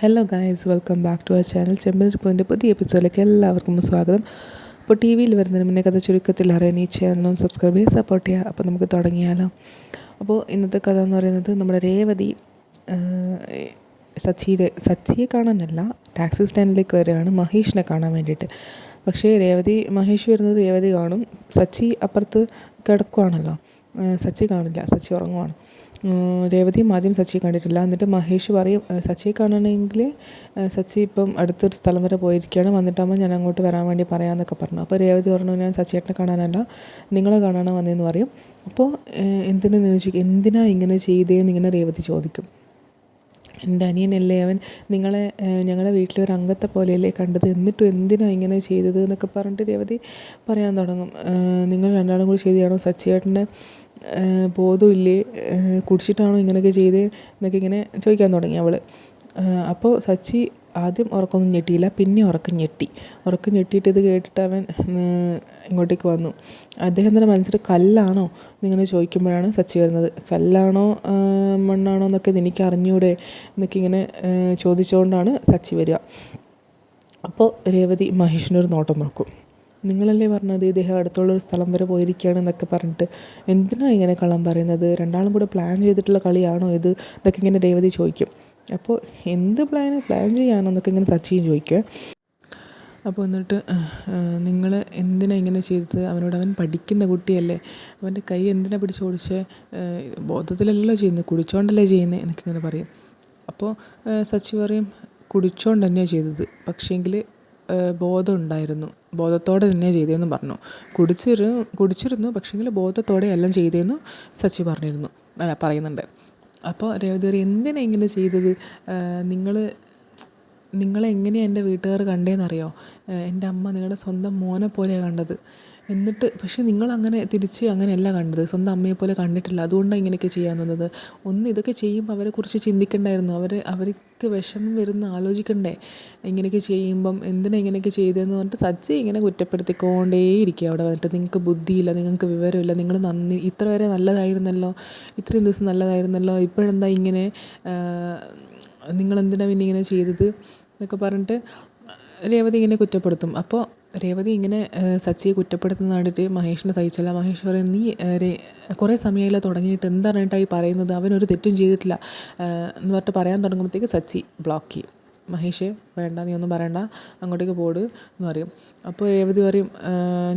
Hello guys welcome back to our channel ചെമ്പനിരിപ്പിന്റെ പുതിയ എപ്പിസോഡിലേക്ക് എല്ലാവർക്കും സ്വാഗതം. അപ്പോൾ ടി വിയിൽ വരുന്നതിന് മുന്നേ കഥ ചുരുക്കത്തിൽ അറിയാൻ ഈ ചാനലും സബ്സ്ക്രൈബ് ചെയ്ത് സപ്പോർട്ട് ചെയ്യുക. അപ്പോൾ നമുക്ക് തുടങ്ങിയാലോ. അപ്പോൾ ഇന്നത്തെ കഥ എന്ന് പറയുന്നത് നമ്മുടെ രേവതി സച്ചിയുടെ സച്ചിയെ കാണാനല്ല ടാക്സി സ്റ്റാൻഡിലേക്ക് വരികയാണ് മഹേഷിനെ കാണാൻ വേണ്ടിയിട്ട്. പക്ഷേ രേവതി മഹേഷ് വരുന്നത് രേവതി കാണും. സച്ചി അപ്പുറത്ത് കിടക്കുവാണല്ലോ. സച്ചി കാണില്ല സച്ചി ഉറങ്ങുവാണ്. രേവതിയും ആദ്യം സച്ചിയെ കണ്ടിട്ടില്ല. എന്നിട്ട് മഹേഷ് പറയും സച്ചിയെ കാണണമെങ്കിൽ സച്ചി ഇപ്പം അടുത്തൊരു സ്ഥലം വരെ പോയിരിക്കുകയാണ്. വന്നിട്ടാകുമ്പോൾ ഞാൻ അങ്ങോട്ട് വരാൻ വേണ്ടി പറയാമെന്നൊക്കെ പറഞ്ഞു. അപ്പോൾ രേവതി പറഞ്ഞു ഞാൻ സച്ചിയേട്ടനെ കാണാനല്ല നിങ്ങളെ കാണാനാണ് വന്നതെന്ന് പറയും. അപ്പോൾ എന്തിനാ എന്തിനാ ഇങ്ങനെ ചെയ്തേന്ന് ഇങ്ങനെ രേവതി ചോദിക്കും. എന്റെ അനിയനല്ലേ അവൻ നിങ്ങളെ ഞങ്ങളുടെ വീട്ടിലെ ഒരു അംഗത്തെ പോലെയല്ലേ കണ്ടത്? എന്നിട്ടും എന്തിനാണ് ഇങ്ങനെ ചെയ്തത്? എന്നൊക്കെ പറഞ്ഞിട്ട് രേവതി പറയാൻ തുടങ്ങും. നിങ്ങൾ രണ്ടാളും കൂടി ചെയ്തതാണോ സച്ചിയേട്ടന്റെ ബോധമില്ലേ കുടിച്ചിട്ടാണോ ഇങ്ങനെയൊക്കെ ചെയ്തത് എന്നൊക്കെ ഇങ്ങനെ ചോദിക്കാൻ തുടങ്ങി അവൾ അപ്പോൾ സച്ചി ആദ്യം ഉറക്കമൊന്നും ഞെട്ടിയില്ല പിന്നെ ഉറക്കം ഞെട്ടി. ഉറക്കം ഞെട്ടിയിട്ട് ഇത് കേട്ടിട്ട് അവൻ ഇങ്ങോട്ടേക്ക് വന്നു. അദ്ദേഹം തന്നെ മനസ്സിൽ കല്ലാണോ എന്നിങ്ങനെ ചോദിക്കുമ്പോഴാണ് സച്ചി വരുന്നത്. കല്ലാണോ മണ്ണാണോ എന്നൊക്കെ എനിക്ക് അറിഞ്ഞൂടെ എന്നൊക്കെ ഇങ്ങനെ ചോദിച്ചുകൊണ്ടാണ് സച്ചി വരിക. അപ്പോൾ രേവതി മഹേഷിനൊരു നോട്ടം നോക്കും നിങ്ങളല്ലേ പറഞ്ഞത് ഇദ്ദേഹം അടുത്തുള്ളൊരു സ്ഥലം വരെ പോയിരിക്കുകയാണ് എന്നൊക്കെ പറഞ്ഞിട്ട്? എന്തിനാണ് ഇങ്ങനെ കള്ളം പറയുന്നത്? രണ്ടാളും കൂടെ പ്ലാൻ ചെയ്തിട്ടുള്ള കളിയാണോ ഇത്? എന്നൊക്കെ ഇങ്ങനെ രേവതി ചോദിക്കും. അപ്പോൾ എന്ത് പ്ലാൻ പ്ലാൻ ചെയ്യാനോ എന്നൊക്കെ ഇങ്ങനെ സച്ചിയും ചോദിക്കുക അപ്പോൾ എന്നിട്ട് നിങ്ങൾ എന്തിനാണ് ഇങ്ങനെ ചെയ്തത്? അവനോട് അവൻ പഠിക്കുന്ന കുട്ടിയല്ലേ. അവന്റെ കൈ എന്തിനാണ് പിടിച്ച് ഓടിച്ചേ? ബോധത്തിലല്ലോ ചെയ്യുന്നത്. കുടിച്ചോണ്ടല്ലേ ചെയ്യുന്നത്? എന്നൊക്കെ ഇങ്ങനെ പറയും. അപ്പോൾ സച്ചി പറയും കുടിച്ചോണ്ട് തന്നെയാണ് ചെയ്തത്. പക്ഷേങ്കിൽ ബോധം ഉണ്ടായിരുന്നു. ബോധത്തോടെ തന്നെ ചെയ്തതെന്ന് പറഞ്ഞു. കുടിച്ചിരു കുടിച്ചിരുന്നു പക്ഷേങ്കിൽ ബോധത്തോടെ എല്ലാം ചെയ്തതെന്ന് സച്ചി പറഞ്ഞിരുന്നു. പറയുന്നുണ്ട്. അപ്പോൾ രേവതി പറയും എന്തിനാണ് ഇങ്ങനെ ചെയ്തത്? നിങ്ങൾ നിങ്ങളെ എങ്ങനെയാണ് എന്റെ വീട്ടുകാർ കണ്ടതെന്നറിയോ എന്റെ അമ്മ നിങ്ങളുടെ സ്വന്തം മോനെ പോലെയാണ് കണ്ടത്. എന്നിട്ട് പക്ഷേ നിങ്ങളങ്ങനെ തിരിച്ച് അങ്ങനെയല്ല കണ്ടത്. സ്വന്തം അമ്മയെപ്പോലെ കണ്ടിട്ടില്ല. അതുകൊണ്ടാണ് ഇങ്ങനെയൊക്കെ ചെയ്യാൻ തന്നത് ഒന്ന് ഇതൊക്കെ ചെയ്യുമ്പോൾ അവരെക്കുറിച്ച് ചിന്തിക്കണ്ടായിരുന്നു. അവർ അവർക്ക് വിഷമം വരുന്ന ആലോചിക്കണ്ടേ? ഇങ്ങനെയൊക്കെ ചെയ്യുമ്പം എന്തിനാണ് ഇങ്ങനെയൊക്കെ ചെയ്തതെന്ന് പറഞ്ഞിട്ട് സജ്ജ ഇങ്ങനെ കുറ്റപ്പെടുത്തിക്കൊണ്ടേയിരിക്കുക അവിടെ വന്നിട്ട്. നിങ്ങൾക്ക് ബുദ്ധിയില്ല നിങ്ങൾക്ക് വിവരമില്ല നിങ്ങൾ നന്ദി ഇത്ര വരെ നല്ലതായിരുന്നല്ലോ ഇത്രയും ദിവസം നല്ലതായിരുന്നല്ലോ ഇപ്പോഴെന്താ ഇങ്ങനെ? നിങ്ങളെന്തിനാണ് പിന്നെ ഇങ്ങനെ ചെയ്തത് എന്നൊക്കെ പറഞ്ഞിട്ട് രേവതി ഇങ്ങനെ കുറ്റപ്പെടുത്തും. അപ്പോൾ രേവതി ഇങ്ങനെ സച്ചിയെ കുറ്റപ്പെടുത്തുന്ന കണ്ടിട്ട് മഹേഷിനെ സഹിച്ചില്ല. മഹേഷ് പറയും നീ കുറേ സമയമില്ല തുടങ്ങിയിട്ട്. എന്താ പറഞ്ഞിട്ടായി പറയുന്നത്? അവനൊരു തെറ്റും ചെയ്തിട്ടില്ല. എന്ന് പറഞ്ഞിട്ട് പറയാൻ തുടങ്ങുമ്പോഴത്തേക്ക് സച്ചി ബ്ലോക്ക് ചെയ്യും. മഹേഷ് വേണ്ട നീ ഒന്നും പറയണ്ട. അങ്ങോട്ടേക്ക് പോട് എന്ന് പറയും. അപ്പോൾ രേവതി പറയും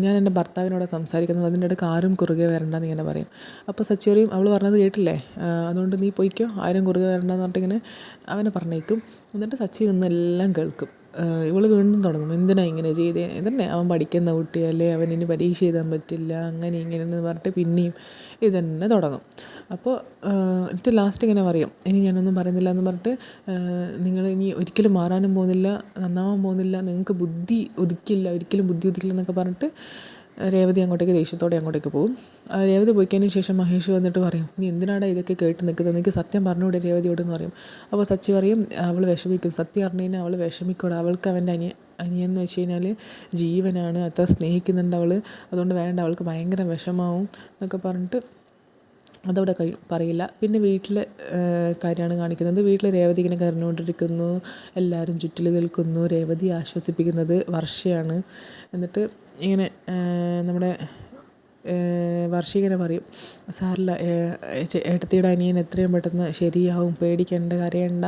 ഞാൻ എന്റെ ഭർത്താവിനോട് സംസാരിക്കുന്നത്. അതിന്റെ ഇടയ്ക്ക് ആരും കുറുകെ വരണ്ട നീ ഇങ്ങനെ പറയും. അപ്പോൾ സച്ചി പറയും അവൾ പറഞ്ഞത് കേട്ടില്ലേ? അതുകൊണ്ട് നീ പോയിക്കോ. ആരും കുറുകെ വരണ്ടെന്ന് പറഞ്ഞിട്ടിങ്ങനെ അവനെ പറഞ്ഞേക്കും. എന്നിട്ട് സച്ചി നിന്നെല്ലാം കേൾക്കും. ഇവൾ വീണ്ടും തുടങ്ങും. എന്തിനാണ് ഇങ്ങനെ ചെയ്തേ? ഇതന്നെ അവൻ പഠിക്കുന്ന കുട്ടിയല്ലേ അവൻ ഇനി പരീക്ഷ എഴുതാൻ പറ്റില്ല. അങ്ങനെ ഇങ്ങനെ എന്ന് പറഞ്ഞിട്ട് പിന്നെയും ഇതന്നെ തുടങ്ങും. അപ്പോൾ എന്നിട്ട് ലാസ്റ്റ് ഇങ്ങനെ പറയും. ഇനി ഞാനൊന്നും പറയുന്നില്ല എന്ന് പറഞ്ഞിട്ട് നിങ്ങൾ ഇനി ഒരിക്കലും മാറാനും പോകുന്നില്ല നന്നാവാൻ പോകുന്നില്ല നിങ്ങൾക്ക് ബുദ്ധി ഉദിക്കില്ല ഒരിക്കലും ബുദ്ധി ഉദിക്കില്ല എന്നൊക്കെ പറഞ്ഞിട്ട് രേവതി അങ്ങോട്ടേക്ക് ദേഷ്യത്തോടെ അങ്ങോട്ടേക്ക് പോകും. രേവതി പോയിക്കതിന് ശേഷം മഹേഷ് വന്നിട്ട് പറയും നീ എന്തിനാടാ ഇതൊക്കെ കേട്ട് നിൽക്കുന്നത്? നിനക്ക് സത്യം പറഞ്ഞുകൂടെ രേവതിയോട്? എന്ന് പറയും. അപ്പോൾ സച്ചി പറയും അവൾ വിഷമിക്കും. സത്യം അറിഞ്ഞു അവൾ വിഷമിക്കൂടെ. അവൾക്ക് അവന്റെ അനിയ അനിയൻ എന്ന് വെച്ച് കഴിഞ്ഞാൽ ജീവനാണ്. അത്ര സ്നേഹിക്കുന്നുണ്ട് അവൾ. അതുകൊണ്ട് വേണ്ട അവൾക്ക് ഭയങ്കര വിഷമാവും എന്നൊക്കെ പറഞ്ഞിട്ട് അതവിടെ കഴി പറയില്ല. പിന്നെ വീട്ടിൽ കാര്യമാണ് കാണിക്കുന്നത്. വീട്ടിൽ രേവതി ഇങ്ങനെ കരഞ്ഞുകൊണ്ടിരിക്കുന്നു. എല്ലാവരും ചുറ്റിൽ നിൽക്കുന്നു. രേവതി ആശ്വസിപ്പിക്കുന്നത് വർഷയാണ്. എന്നിട്ട് ഇങ്ങനെ നമ്മുടെ വർഷ ഇങ്ങനെ പറയും. സാറില്ല ഏട്ടത്തിയുടെ അനിയൻ എത്രയും പെട്ടെന്ന് ശരിയാവും. പേടിക്കേണ്ട കരയണ്ട.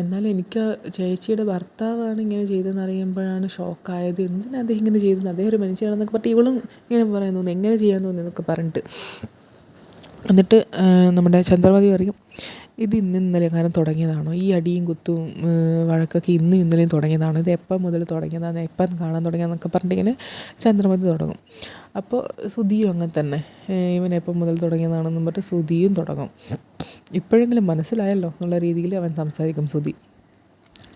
എന്നാലും എനിക്ക് ചേച്ചിയുടെ ഭർത്താവാണ് ഇങ്ങനെ ചെയ്തതെന്ന് അറിയുമ്പോഴാണ് ഷോക്കായത്. എന്തിനാണ് അദ്ദേഹം ഇങ്ങനെ ചെയ്തത് അദ്ദേഹം ഒരു മനുഷ്യനാണെന്നൊക്കെ പറഞ്ഞിട്ട് ഇവളും ഇങ്ങനെ പറയാൻ തോന്നുന്നു എങ്ങനെ ചെയ്യാൻ തോന്നുന്നു പറഞ്ഞിട്ട്. എന്നിട്ട് നമ്മുടെ ചന്ദ്രമതി പറയും ഇത് ഇന്ന് ഇന്നലെ എങ്ങാനും തുടങ്ങിയതാണോ? ഈ അടിയും കുത്തും വഴക്കൊക്കെ ഇന്നും ഇന്നലെയും തുടങ്ങിയതാണോ? ഇത് എപ്പം മുതൽ തുടങ്ങിയതാണ് എപ്പം കാണാൻ തുടങ്ങിയതെന്നൊക്കെ പറഞ്ഞിട്ട് ഇങ്ങനെ ചന്ദ്രമതി തുടങ്ങും. അപ്പോൾ സുധിയും അങ്ങനെ തന്നെ. ഇവൻ എപ്പം മുതൽ തുടങ്ങിയതാണെന്നും പറഞ്ഞിട്ട് സുധിയും തുടങ്ങും. ഇപ്പോഴെങ്കിലും മനസ്സിലായല്ലോ എന്നുള്ള രീതിയിൽ അവൻ സംസാരിക്കും സുധി.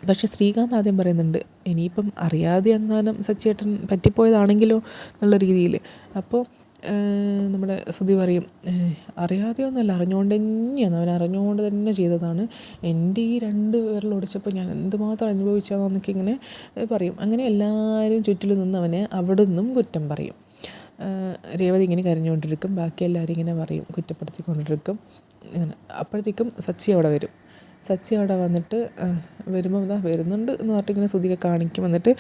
പക്ഷേ ശ്രീകാന്ത് ആദ്യം പറയുന്നുണ്ട് ഇനിയിപ്പം അറിയാതെ എങ്ങാനും സച്ചേട്ടൻ പറ്റിപ്പോയതാണെങ്കിലോ? എന്നുള്ള രീതിയിൽ. അപ്പോൾ നമ്മുടെ സ്തുതി പറയും അറിയാതെ ഒന്നുമല്ല അറിഞ്ഞുകൊണ്ട് തന്നെയാണ്. അവൻ അറിഞ്ഞുകൊണ്ട് തന്നെ ചെയ്തതാണ്. എന്റെ ഈ രണ്ട് വിരൽ ഒടിച്ചപ്പോൾ ഞാൻ എന്തുമാത്രം അനുഭവിച്ചതാണെന്നൊക്കെ ഇങ്ങനെ പറയും. അങ്ങനെ എല്ലാവരും ചുറ്റിലും നിന്ന് അവനെ അവിടെ നിന്നും കുറ്റം പറയും. രേവതി ഇങ്ങനെ കരഞ്ഞുകൊണ്ടിരിക്കും. ബാക്കി എല്ലാവരും ഇങ്ങനെ പറയും കുറ്റപ്പെടുത്തിക്കൊണ്ടിരിക്കും. ഇങ്ങനെ അപ്പോഴത്തേക്കും സച്ചി അവിടെ വരും. സച്ചി അവിടെ വന്നിട്ട് വരുമ്പോൾ ഇതാ വരുന്നുണ്ട് എന്ന് പറഞ്ഞിട്ട് ഇങ്ങനെ സ്തുതിയൊക്കെ കാണിക്കും. എന്നിട്ട്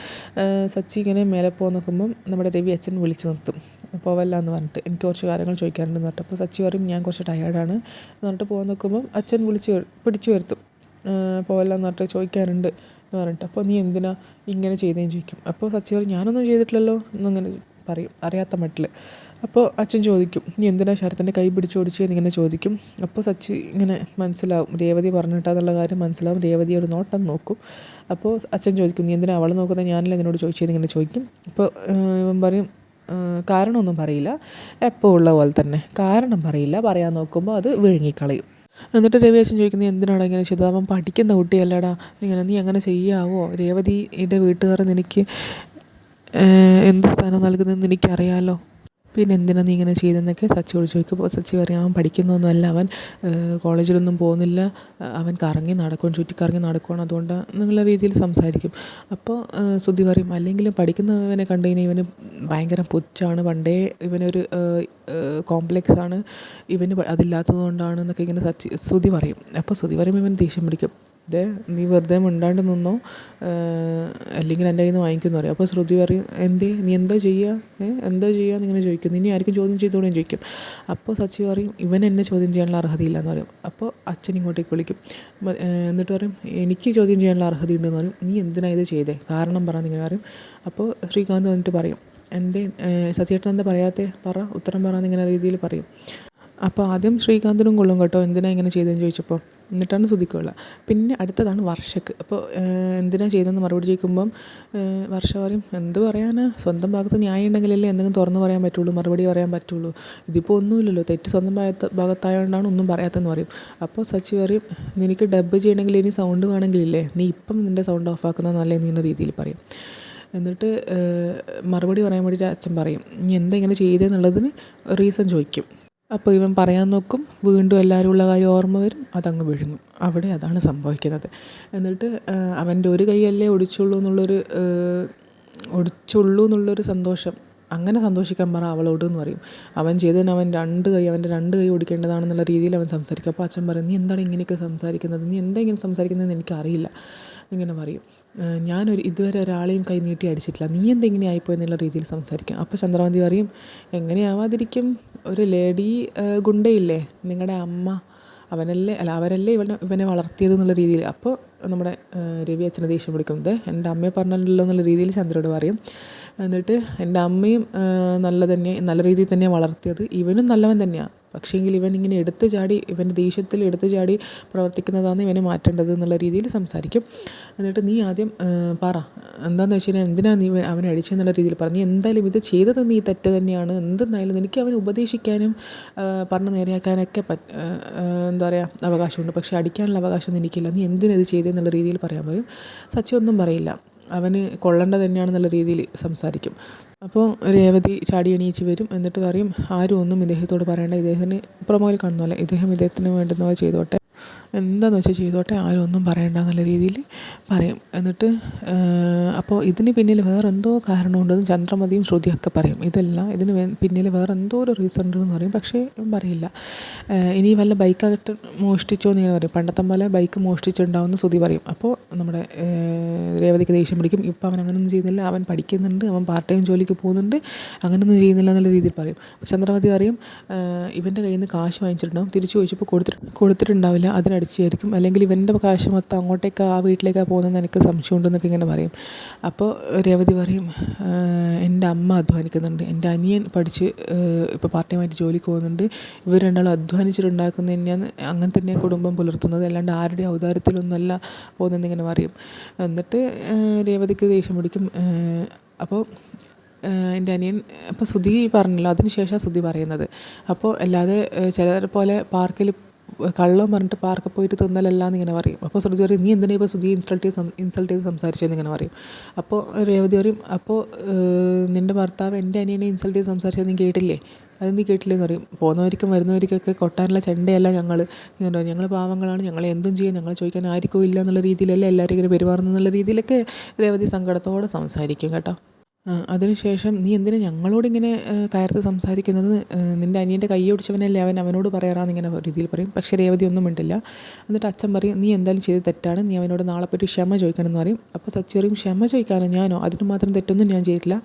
സച്ചി ഇങ്ങനെ മേലെ പോകാൻ നോക്കുമ്പം നമ്മുടെ രവി അച്ഛൻ വിളിച്ചു നിർത്തും. പോവല്ല എന്ന് പറഞ്ഞിട്ട് എനിക്ക് കുറച്ച് കാര്യങ്ങൾ ചോദിക്കാനുണ്ടെന്ന് പറഞ്ഞിട്ട്. അപ്പോൾ സച്ചി പറയും ഞാൻ കുറച്ച് ടയേർഡാണ് എന്ന് പറഞ്ഞിട്ട് പോകാൻ നോക്കുമ്പം അച്ഛൻ വിളിച്ച് പിടിച്ചു വരുത്തും. പോവല്ല എന്ന് പറഞ്ഞിട്ട് ചോദിക്കാനുണ്ട് എന്ന് പറഞ്ഞിട്ട്. അപ്പോൾ നീ എന്തിനാ ഇങ്ങനെ ചെയ്തേന്ന് ചോദിക്കും. അപ്പോൾ സച്ചി പറയും ഞാനൊന്നും ചെയ്തിട്ടില്ലല്ലോ എന്നങ്ങനെ പറയും അറിയാത്ത മട്ടിൽ അപ്പോൾ അച്ഛൻ ചോദിക്കും നീ എന്തിനാ ശരത്തിന്റെ കൈ പിടിച്ച് ഓടിച്ചതെന്ന് ഇങ്ങനെ ചോദിക്കും. അപ്പോൾ സച്ചി ഇങ്ങനെ മനസ്സിലാവും. രേവതി പറഞ്ഞിട്ടാന്നുള്ള കാര്യം മനസ്സിലാവും. രേവതി ഒരു നോട്ടം നോക്കും. അപ്പോൾ അച്ഛൻ ചോദിക്കും നീ എന്തിനാ അവളെ നോക്കുന്നത്? ഞാനല്ലേ നിന്നോട് ചോദിച്ചു ഇങ്ങനെ ചോദിക്കും. അപ്പോൾ ഇവൻ പറയും കാരണമൊന്നും പറയില്ല. എപ്പോൾ ഉള്ള പോലെ തന്നെ. കാരണം പറയില്ല. പറയാൻ നോക്കുമ്പോൾ അത് വിഴുങ്ങിക്കളയും. എന്നിട്ട് രവി അച്ഛൻ ചോദിക്കുന്നത് എന്തിനാണ് ഇങ്ങനെ ചെയ്തത്? അവൻ പഠിക്കുന്ന കുട്ടിയല്ലടാ. ഇങ്ങനെ നീ അങ്ങനെ ചെയ്യാവോ? രേവതിയുടെ വീട്ടുകാർ നിനക്ക് എന്ത് സ്ഥാനം നൽകുന്നതെന്ന് എനിക്കറിയാമല്ലോ പിന്നെ എന്തിനാണ് നീ ഇങ്ങനെ ചെയ്തതെന്നൊക്കെ സച്ചിയോട് ചോദിക്കും. അപ്പോൾ സച്ചി പറയും അവൻ പഠിക്കുന്നൊന്നുമല്ല അവൻ കോളേജിലൊന്നും പോകുന്നില്ല. അവൻ കറങ്ങി നടക്കും ചുറ്റിക്കറങ്ങി നടക്കുകയാണ് അതുകൊണ്ട് എന്നുള്ള രീതിയിൽ സംസാരിക്കും. അപ്പോൾ ശ്രുതി പറയും അല്ലെങ്കിലും പഠിക്കുന്നവനെ കണ്ടു കഴിഞ്ഞാൽ ഇവന് ഭയങ്കര പുച്ഛാണ്. പണ്ടേ ഇവനൊരു കോംപ്ലക്സ് ആണ് ഇവന് അതില്ലാത്തത് കൊണ്ടാണ് എന്നൊക്കെ ഇങ്ങനെ സച്ചി ശ്രുതി പറയും. അപ്പോൾ ശ്രുതി പറയുമ്പോൾ ഇവൻ ദേഷ്യം പിടിക്കും. ദേ നീ വെറുതെ മിണ്ടാണ്ട് നിന്നോ? അല്ലെങ്കിൽ എന്റെ കയ്യിൽ നിന്ന് വാങ്ങിക്കുമെന്ന് പറയും. അപ്പോൾ ശ്രുതി പറയും എന്തേ? നീ എന്താ ചെയ്യുക എന്താ ചെയ്യുക എന്നിങ്ങനെ ചോദിക്കും. ഇനി ആർക്കും ചോദ്യം ചെയ്തോടെ ചോദിക്കും. അപ്പോൾ സച്ചി പറയും ഇവൻ എന്നെ ചോദ്യം ചെയ്യാനുള്ള അർഹതയില്ല എന്ന് പറയും. അപ്പോൾ അച്ഛൻ ഇങ്ങോട്ടേക്ക് വിളിക്കും. എന്നിട്ട് പറയും എനിക്ക് ചോദ്യം ചെയ്യാനുള്ള അർഹതയുണ്ടെന്ന് പറയും. നീ എന്തിനാണ് ഇത് ചെയ്തേ? കാരണം പറ നിങ്ങൾ പറയും. അപ്പോൾ ശ്രീകാന്ത് വന്നിട്ട് പറയും എന്തേ സച്ചിയേട്ടൻ എന്താ പറയാത്തേ? പറ ഉത്തരം പറ ഇങ്ങനെ രീതിയിൽ പറയും. അപ്പോൾ ആദ്യം ശ്രീകാന്തിനും കൊള്ളും കേട്ടോ. എന്തിനാണ് ഇങ്ങനെ ചെയ്തതെന്ന് ചോദിച്ചപ്പോൾ എന്നിട്ടാണ് ശ്രുതിക്കുള്ള പിന്നെ അടുത്തതാണ് വർഷക്ക്. അപ്പോൾ എന്തിനാണ് ചെയ്തതെന്ന് മറുപടി ചോദിക്കുമ്പം വർഷ പറയും എന്ത് പറയാനാ? സ്വന്തം ഭാഗത്ത് ന്യായം ഉണ്ടെങ്കിലല്ലേ എന്തെങ്കിലും തുറന്ന് പറയാൻ പറ്റുള്ളൂ മറുപടി പറയാൻ പറ്റുള്ളൂ. ഇതിപ്പോൾ ഒന്നുമില്ലല്ലോ. തെറ്റ് സ്വന്തം ഭാഗത്ത് ഭാഗത്തായതുകൊണ്ടാണ് ഒന്നും പറയാത്തതെന്ന് പറയും. അപ്പോൾ സച്ചി പറയും നിനക്ക് ഡബ്ബ് ചെയ്യണമെങ്കിൽ ഇനി സൗണ്ട് വേണമെങ്കിലില്ലേ? നീ ഇപ്പം നിന്റെ സൗണ്ട് ഓഫ് ആക്കുന്നത് നല്ല നീന്ന രീതിയിൽ പറയും. എന്നിട്ട് മറുപടി പറയാൻ വേണ്ടിയിട്ട് അച്ഛൻ പറയും നീ എന്താ ഇങ്ങനെ ചെയ്തതെന്നുള്ളതിന് റീസൺ ചോദിക്കും. അപ്പോൾ ഇവൻ പറയാൻ നോക്കും വീണ്ടും എല്ലാവരും ഉള്ള കാര്യം ഓർമ്മ വരും അതങ്ങ് വിഴുങ്ങും. അവിടെ അതാണ് സംഭവിക്കുന്നത്. എന്നിട്ട് അവന്റെ ഒരു കൈയല്ലേ ഒടിച്ചുള്ളൂ എന്നുള്ളൊരു ഒടിച്ചുള്ളൂ എന്നുള്ളൊരു സന്തോഷം. അങ്ങനെ സന്തോഷിക്കാൻ പറ അവളോട് എന്ന് പറയും. അവൻ ചെയ്തതിന് അവൻ രണ്ട് കൈ അവന്റെ രണ്ട് കൈ ഓടിക്കേണ്ടതാണെന്നുള്ള രീതിയിൽ അവൻ സംസാരിക്കും. അപ്പോൾ അച്ഛൻ പറയും നീ എന്താണ് ഇങ്ങനെയൊക്കെ സംസാരിക്കുന്നത്? നീ എന്താ ഇങ്ങനെ സംസാരിക്കുന്നതെന്ന് എനിക്കറിയില്ല. ഇങ്ങനെ പറയും. ഞാനൊരു ഇതുവരെ ഒരാളെയും കൈ നീട്ടി അടിച്ചിട്ടില്ല. നീ എന്താ ഇങ്ങനെ ആയിപ്പോയി എന്നുള്ള രീതിയിൽ സംസാരിക്കും. അപ്പോൾ ചന്ദ്രമതി പറയും എങ്ങനെയാവാതിരിക്കും? ഒരു ലേഡി ഗുണ്ടയില്ലേ? നിങ്ങളുടെ അമ്മ അവനല്ലേ അല്ല അവരല്ലേ ഇവനെ ഇവനെ വളർത്തിയത് എന്നുള്ള രീതിയിൽ. അപ്പോൾ നമ്മുടെ രവി അച്ഛനെ ദേഷ്യം പിടിക്കുന്നത്. എന്റെ അമ്മയെ പറഞ്ഞല്ലോ എന്നുള്ള രീതിയിൽ ചന്ദ്രയോട് പറയും. എന്നിട്ട് എന്റെ അമ്മയും നല്ല തന്നെ നല്ല രീതിയിൽ തന്നെയാണ് വളർത്തിയത്. ഇവനും നല്ലവൻ തന്നെയാണ് പക്ഷേങ്കിൽ ഇവൻ ഇങ്ങനെ എടുത്ത് ചാടി ഇവൻ ദേഷ്യത്തിൽ എടുത്ത് ചാടി പ്രവർത്തിക്കുന്നതാണ് ഇവനെ മാറ്റേണ്ടത് എന്നുള്ള രീതിയിൽ സംസാരിക്കും. എന്നിട്ട് നീ ആദ്യം പറ. എന്താണെന്ന് വെച്ച് കഴിഞ്ഞാൽ എന്തിനാണ് നീ അവനെ അടിച്ചെന്നുള്ള രീതിയിൽ പറഞ്ഞു നീ എന്തായാലും ഇത് ചെയ്തത് നീ തെറ്റ് തന്നെയാണ്. എന്തെന്നായാലും എനിക്ക് അവനെ ഉപദേശിക്കാനും പറഞ്ഞ് നേരെയാക്കാനൊക്കെ പറ്റ എന്താ പറയുക അവകാശമുണ്ട്. പക്ഷേ അടിക്കാനുള്ള അവകാശം എനിക്കില്ല നീ എന്തിനത് ചെയ്തെന്നുള്ള രീതിയിൽ പറയാൻ പറയും. സച്ചി ഒന്നും പറയില്ല. അവന് കൊള്ളേണ്ട തന്നെയാണെന്നുള്ള രീതിയിൽ സംസാരിക്കും. അപ്പോൾ രേവതി ചാടി എണീച്ച് വരും. എന്നിട്ട് പറയും ആരും ഒന്നും ഇദ്ദേഹത്തോട് പറയേണ്ട. ഇദ്ദേഹത്തിന് പ്രൊമോയിൽ കാണുന്നതല്ല ഇദ്ദേഹം ഇദ്ദേഹത്തിന് വേണ്ടുന്നവ ചെയ്തോട്ടെ. എന്താണെന്ന് വെച്ചാൽ ചെയ്തോട്ടെ ആരും ഒന്നും പറയണ്ട എന്നുള്ള രീതിയിൽ പറയും. എന്നിട്ട് അപ്പോൾ ഇതിന് പിന്നിൽ വേറെന്തോ കാരണമുണ്ടെന്ന് ചന്ദ്രമതിയും ശ്രുതിയൊക്കെ പറയും. ഇതല്ല ഇതിന് പിന്നിൽ വേറെ എന്തോ ഒരു റീസൺ ഉണ്ടെന്ന് പറയും. പക്ഷേ പറയില്ല. ഇനി വല്ല ബൈക്കായിട്ട് മോഷ്ടിച്ചോ എന്ന് ഇങ്ങനെ പറയും. പണ്ടത്തെ പോലെ ബൈക്ക് മോഷ്ടിച്ചിട്ടുണ്ടാവുമെന്ന് ശ്രുതി പറയും. അപ്പോൾ നമ്മുടെ രേവതിക്ക് ദേഷ്യം പിടിക്കും. ഇപ്പോൾ അവൻ അങ്ങനെയൊന്നും ചെയ്യുന്നില്ല. അവൻ പഠിക്കുന്നുണ്ട്. അവൻ പാർട്ട് ടൈം ജോലിക്ക് പോകുന്നുണ്ട്. അങ്ങനെയൊന്നും ചെയ്യുന്നില്ല എന്നുള്ള രീതിയിൽ പറയും. ചന്ദ്രമതി പറയും ഇവന്റെ കയ്യിൽ നിന്ന് കാശ് വാങ്ങിച്ചിട്ടുണ്ടാവും. തിരിച്ചു ചോദിച്ചപ്പോൾ കൊടുത്തിട്ട് കൊടുത്തിട്ടുണ്ടാവില്ല. അതിനടിച്ചായിരിക്കും അല്ലെങ്കിൽ ഇവന്റെ കാശ് മൊത്തം അങ്ങോട്ടേക്ക് ആ വീട്ടിലേക്കാണ് പോകുന്നതെന്ന് എനിക്ക് സംശയമുണ്ടെന്നൊക്കെ ഇങ്ങനെ പറയും. അപ്പോൾ രേവതി പറയും എന്റെ അമ്മ അധ്വാനിക്കുന്നുണ്ട്. എന്റെ അനിയൻ പഠിച്ച് ഇപ്പോൾ പാർട്ട് ടൈമായിട്ട് ജോലിക്ക് പോകുന്നുണ്ട്. ഇവർ രണ്ടാളും അധ്വാനിച്ചിട്ടുണ്ടാക്കുന്ന തന്നെയാണ് അങ്ങനെ തന്നെയാണ് കുടുംബം പുലർത്തുന്നത്. അല്ലാണ്ട് ആരുടെയും ഔദാര്യത്തിലൊന്നുമല്ല പോകുന്നതെന്നിങ്ങനെ പറയും. എന്നിട്ട് രേവതിക്ക് ദേഷ്യം പിടിക്കും. അപ്പോൾ എന്റെ അനിയൻ അപ്പോൾ ശ്രുതി പറഞ്ഞല്ലോ അതിന് ശേഷമാണ് ശ്രുതി പറയുന്നത്. അപ്പോൾ അല്ലാതെ ചിലരെ പോലെ പാർക്കിൽ കള്ളം പറഞ്ഞിട്ട് പാർക്കിൽ പോയിട്ട് തിന്നലല്ല എന്നിങ്ങനെ പറയും. അപ്പോൾ ശ്രുതി പറയും നീ എന്തിനാ ഇപ്പോൾ ശ്രുതി ഇൻസൾട്ട് ചെയ്ത് ഇൻസൾട്ട് ചെയ്ത് സംസാരിച്ചതെന്ന് ഇങ്ങനെ പറയും. അപ്പോൾ രേവതി പറയും അപ്പോൾ നിന്റെ ഭർത്താവ് എന്റെ അനിയനെ ഇൻസൾട്ട് ചെയ്ത് സംസാരിച്ചത് നീ കേട്ടില്ലേ? അത് നീ കേട്ടില്ലെന്ന് പറയും. പോകുന്നവർക്കും വരുന്നവർക്കൊക്കെ കൊട്ടാനുള്ള ചെണ്ടയല്ല ഞങ്ങൾ ഇങ്ങനെ ഞങ്ങൾ പാവങ്ങളാണ്. ഞങ്ങൾ എന്തും ചെയ്യാൻ ഞങ്ങൾ ചോദിക്കാൻ ആർക്കും ഇല്ല എന്നുള്ള രീതിയിലല്ല എല്ലാവരും ഇങ്ങനെ പെരുമാറുന്നു എന്നുള്ള രീതിയിലൊക്കെ രേവതി സങ്കടത്തോടെ സംസാരിക്കും കേട്ടോ. അതിനുശേഷം നീ എന്തിനാ ഞങ്ങളോട് ഇങ്ങനെ കയർത്ത് സംസാരിക്കുന്നത്? നിന്റെ അനിയന്റെ കൈ ഒടിച്ചവനല്ലേ അവൻ അവനോട് പറയാറാന്ന് ഇങ്ങനെ രീതിയിൽ പറയും. പക്ഷേ രേവതി ഒന്നും ഉണ്ടില്ല എന്നിട്ട് അച്ഛൻ പറയും നീ എന്തായാലും ചെയ്ത് തെറ്റാണ്. നീ അവനോട് നാളെ പറ്റി ക്ഷമ ചോദിക്കണം എന്ന് പറയും. അപ്പോൾ സച്ചി പറയും ക്ഷമ ചോദിക്കാനോ ഞാനോ? അതിന് മാത്രം തെറ്റൊന്നും ഞാൻ ചെയ്തില്ല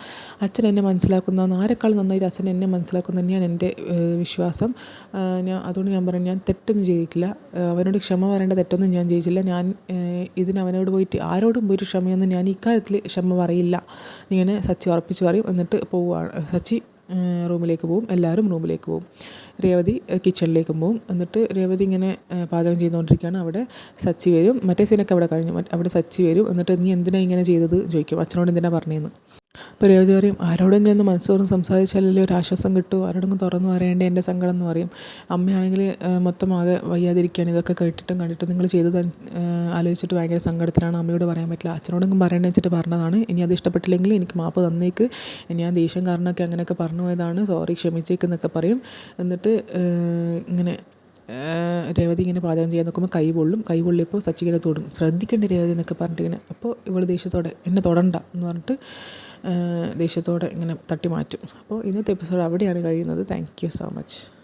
അച്ഛൻ എന്നെ മനസ്സിലാക്കുന്ന ആരെക്കാൾ നന്നായിട്ട് അച്ഛൻ എന്നെ മനസ്സിലാക്കുന്ന തന്നെയാണ് എന്റെ വിശ്വാസം. ഞാൻ അതുകൊണ്ട് ഞാൻ പറയും ഞാൻ തെറ്റൊന്നും ചെയ്തിട്ടില്ല. അവനോട് ക്ഷമ പറയേണ്ട തെറ്റൊന്നും ഞാൻ ചെയ്തിട്ടില്ല. ഞാൻ ഇതിന് അവനോട് പോയിട്ട് ആരോടും പോയിട്ട് ക്ഷമയൊന്നും ഞാൻ ഇക്കാര്യത്തിൽ ക്ഷമ പറയില്ല. ഇങ്ങനെ സച്ചി ഉറപ്പിച്ച് പറയും. എന്നിട്ട് പോവുകയാണ് സച്ചി റൂമിലേക്ക് പോവും. എല്ലാവരും റൂമിലേക്ക് പോവും. രേവതി കിച്ചണിലേക്കും പോവും. എന്നിട്ട് രേവതി ഇങ്ങനെ പാചകം ചെയ്തുകൊണ്ടിരിക്കുകയാണ്. അവിടെ സച്ചി വരും. മറ്റേ സീനൊക്കെ അവിടെ കഴിഞ്ഞു. അവിടെ സച്ചി വരും. എന്നിട്ട് നീ എന്തിനാണ് ഇങ്ങനെ ചെയ്തത്? ചോദിക്കും. അച്ഛനോട് എന്തിനാണ് പറഞ്ഞതെന്ന് രേവതി പറയും. ആരോടെങ്കിലും ഒന്ന് മനസ്സ് തുറന്ന് സംസാരിച്ചാലല്ലേ ഒരു ആശ്വാസം കിട്ടൂ. ആരോടെങ്കിലും തുറന്ന് പറയേണ്ട എന്റെ സങ്കടം എന്ന് പറയും. അമ്മയാണെങ്കിൽ മൊത്തം ആകെ വയ്യാതിരിക്കുകയാണ്. ഇതൊക്കെ കേട്ടിട്ടും കണ്ടിട്ടും നിങ്ങൾ ചെയ്തത് ആലോചിച്ചിട്ട് ഭയങ്കര സങ്കടത്തിലാണ്. അമ്മയോട് പറയാൻ പറ്റില്ല. അച്ഛനോടെങ്കിലും പറയണമെന്ന് വെച്ചിട്ട് പറഞ്ഞതാണ്. ഇനി അത് ഇഷ്ടപ്പെട്ടില്ലെങ്കിൽ എനിക്ക് മാപ്പ് തന്നേക്ക്. ഞാൻ ദേഷ്യം കാരണമൊക്കെ അങ്ങനെയൊക്കെ പറഞ്ഞു പോയതാണ്. സോറി ക്ഷമിച്ചേക്കെന്നൊക്കെ പറയും. എന്നിട്ട് ഇങ്ങനെ രേവതി ഇങ്ങനെ പാചകം ചെയ്യാൻ നോക്കുമ്പോൾ കൈ പൊള്ളും. കൈ പൊള്ളിയപ്പോൾ സച്ചി ഇങ്ങനെ തൊടും. ശ്രദ്ധിക്കേണ്ട രേവതി എന്നൊക്കെ പറഞ്ഞിട്ട് ഇങ്ങനെ അപ്പോൾ ഇവൾ ദേഷ്യത്തോടെ എന്നെ തൊടണ്ട എന്ന് പറഞ്ഞിട്ട് ദേഷ്യത്തോടെ ഇങ്ങനെ തട്ടി മാറ്റും അപ്പോൾ ഇന്നത്തെ എപ്പിസോഡ് അവിടെയാണ് കഴിയുന്നത്. Thank you so much